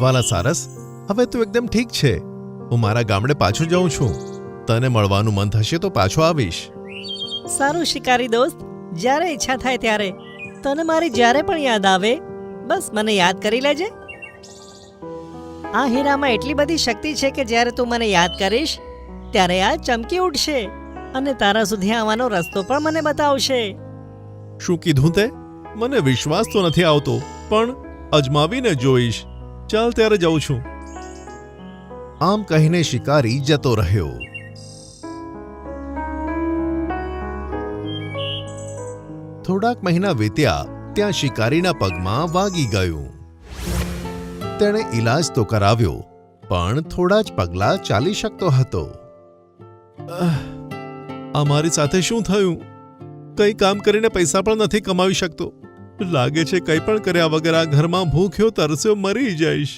વાલા સારસ હવે તું એકદમ ઠીક છે. હું મારા ગામડે પાછો જાઉં છું. તને મળવાનું મન થશે તો પાછો આવીશ. સારું શિકારી દોસ્ત જ્યારે ઈચ્છા થાય ત્યારે. તને મારી જ્યારે પણ યાદ આવે બસ મને યાદ કરી લેજે. આ હીરામાં એટલી બધી શક્તિ છે કે જ્યારે તું મને યાદ કરીશ ત્યારે આ ચમકી ઉઠશે અને તારા સુધી આવવાનો રસ્તો પણ મને બતાવશે. શું કીધું તે? મને વિશ્વાસ તો નથી આવતો પણ અજમાવીને જોઈશ. ચાલ ત્યારે જાઉં છું. આમ કહીને શિકારી જતો રહ્યો. થોડાક મહિના વીત્યા ત્યાં શિકારીના પગમાં વાગી ગયું. તેણે ઈલાજ તો કરાવ્યો પણ થોડા જ પગલા ચાલી શકતો હતો. આ મારી સાથે શું થયું? કંઈ કામ કરીને પૈસા પણ નથી કમાવી શકતો. લાગે છે કંઈ પણ કર્યા વગર આ ઘરમાં ભૂખ્યો તરસ્યો મરી જઈશ.